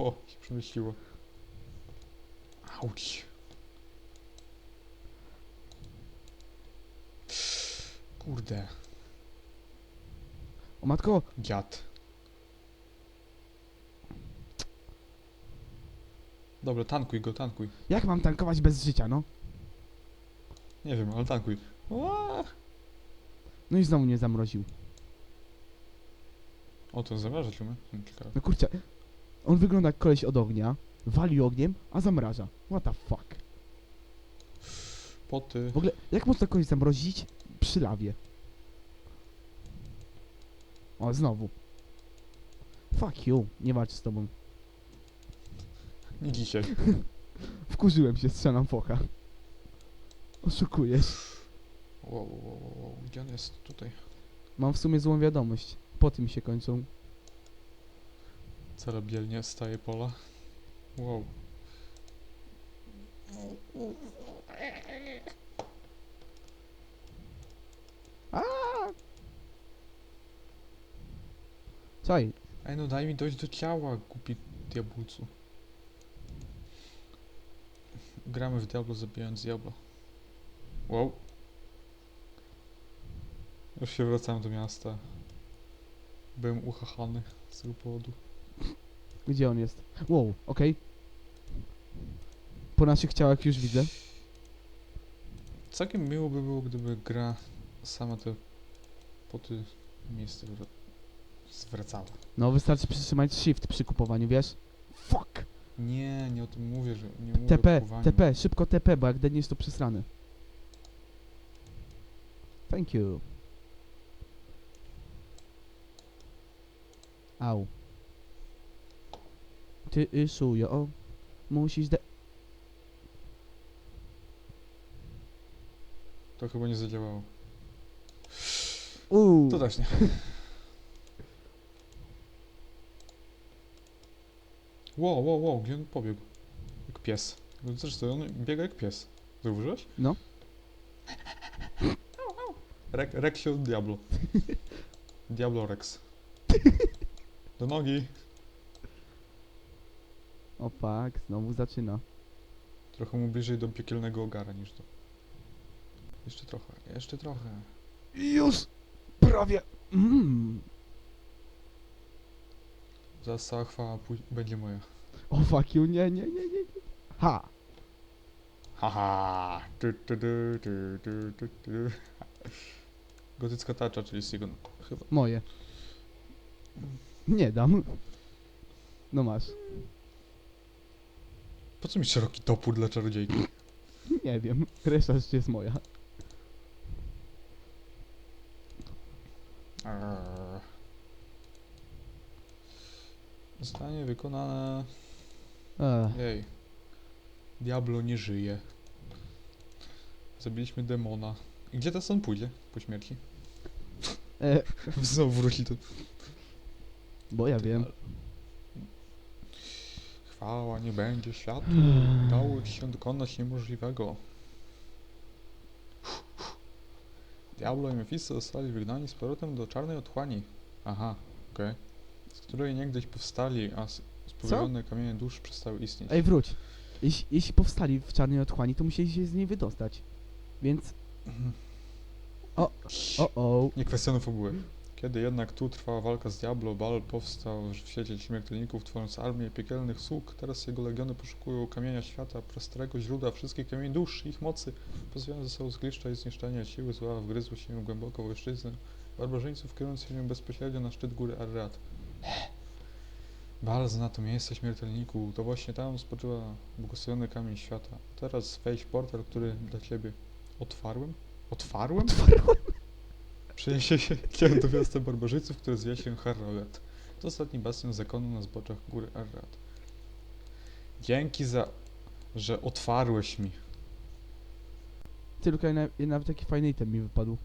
O, się przemyśliło. Auć. Kurde, O matko, dziad. Dobra, tankuj go, tankuj. jak mam tankować bez życia, no? Nie wiem, ale tankuj. Ła! No i znowu mnie zamroził. O, to zamrażać? Hmm, Ciekawe. No kurczę, on wygląda jak koleś od ognia, wali ogniem, a zamraża. What the fuck? Poty. W ogóle, jak można kogoś zamrozić przy lawie? O, znowu. Fuck you, nie walcz z tobą. Nie dzisiaj. Wkurzyłem się, strzelam focha. Oszukujesz. Wow, wow, wow, wow. Gdzie on jest? Tutaj. Mam w sumie złą wiadomość. Po tym się kończą. Zarabielnie staje pola. Wow. Słuchaj, Ej, no daj mi dojść do ciała, głupi diabłcu. Gramy w Diablo zabijając Diablo. Wow. Już się wracam do miasta. Byłem uchachany z tego powodu. Gdzie on jest? Wow, okej. Po naszych ciałach już widzę. Całkiem miło by było, gdyby gra sama te poty miejsce wra- zwracała. No, wystarczy przytrzymać shift przy kupowaniu, wiesz? Fuck! Nie, nie o tym mówię, że nie mówię TP, o kupowaniu. TP, szybko TP, bo jak deniesz to przesrany. Thank you. Au. Ty szujo, o. Musisz de... To chyba nie zadziałało. Uuu. To też nie. Wow, wow, wow, gdzie on pobiegł? Jak pies. No Zresztą on biega jak pies. Zauważyłeś? No. Rek, Rexio Diablo. Diablo Rex. Do nogi. O fuck, znowu zaczyna. Trochę mu bliżej do piekielnego ogara niż do... Jeszcze trochę, jeszcze trochę. Już! Prawie! Mm. Zaraz cała chwała pój- będzie moja. O fuck you, nie, nie, nie, nie. nie. Ha! Haha! Tu, tu, tu, tu, tu, tu, tu. Gotycka tarcza, czyli Sigon. Chyba. Moje. Nie dam. No masz. Po co mi szeroki topór dla czarodziejki? Nie wiem. Reszta rzeczy jest moja. Arr. Zostanie wykonane. Ech. Jej. Diablo nie żyje. Zabiliśmy demona. I gdzie teraz on pójdzie po śmierci? E, Znowu wróci to. bo ja wiem. Chwała nie będzie światu. Dało ci się dokonać niemożliwego. Diablo i Mephisto zostali wygnani z powrotem do czarnej otchłani. Aha, okej. Z której niegdyś powstali, a s- spowijane kamienie dusz przestały istnieć. Ej, wróć. Jeśli, jeśli powstali w czarnej otchłani, to musieli się z niej wydostać. Więc... O, o. Nie kwestionuj fabuły. Kiedy jednak tu trwała walka z Diablo, Baal powstał w świecie śmiertelników, tworząc armię piekielnych sług. Teraz jego legiony poszukują kamienia świata, prostrego źródła wszystkich kamieni dusz, ich mocy. Pozbawione zostało zgliszcza i zniszczenia, siły zła wgryzły się głęboko w ojczyznę. Barbarzyńców kierując się bezpośrednio na szczyt góry Arrat. Baal zna to miejsce śmiertelniku, to właśnie tam spoczywa błogosławiony kamień świata. Teraz wejdź portal, który dla ciebie otwarłem? Otwarłem? Przeniesie się cię do miasta barbarzyńców, które zwie się. To ostatni bastion zakonu na zboczach góry Arrat. Dzięki za, że otwarłeś mi. Tylko jedna- nawet taki fajny item mi wypadł.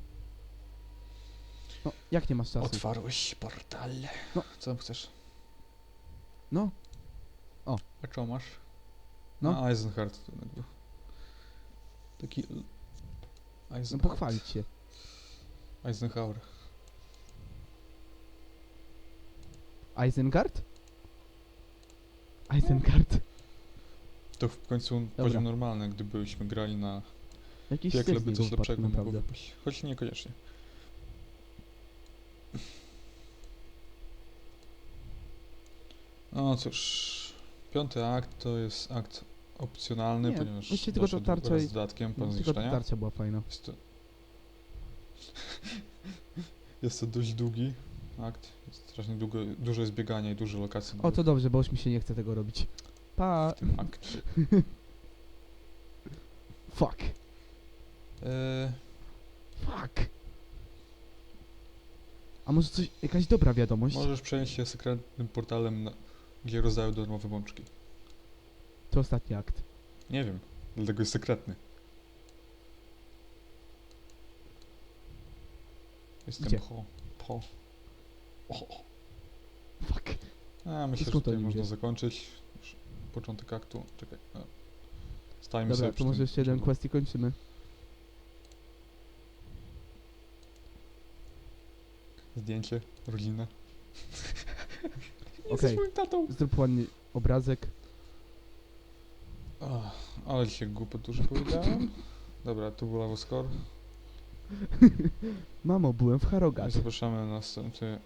No, jak nie masz czasu? Otwarłeś portal. No. Co tam chcesz? No, A co masz? No. A, Eisenhardt. Taki... no Eisenhardt. pochwalić się. Eisenhower. Isengard? Isengard. To w końcu poziom normalny, gdybyśmy grali na Jakiś piekle, by coś lepszego mogło wypaść. Choć niekoniecznie. No cóż, piąty akt to jest akt opcjonalny, Nie, ponieważ właściwie tylko ta tarcza i- z dodatkiem No, tylko ta zniszczenia. tarcza była fajna. Jest to... jest to dość długi akt. Jest strasznie długo, dużo jest biegania i dużo lokacji O, to dobrze, bo już mi się nie chce tego robić. Pa... w tym akcie. Fuck. Eee, Fuck. A może coś, jakaś dobra wiadomość? możesz przenieść się sekretnym portalem, na, gdzie rozdają darmowe bączki. To ostatni akt. Nie wiem, dlatego jest sekretny. Jestem Gdzie? po. Po. O. Fuck. A, myślę, że tutaj można zakończyć. Już Początek aktu. Czekaj. a. Stajmy Dobra, sobie to może jeszcze jeden quest i kończymy. Zdjęcie, rodzina. Nie Okej. ze swoim tatą. Zrób ładny obrazek. Ach, ale dzisiaj głupot dużo powiedziałem. Dobra, tu był Lawoscore. Mamo, byłem w Harrogate. Zapraszamy na następny,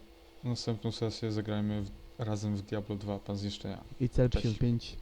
następną sesję. Zagrajmy w, razem w Diablo 2 Pan Zniszczenia. I cel Cześć. 55.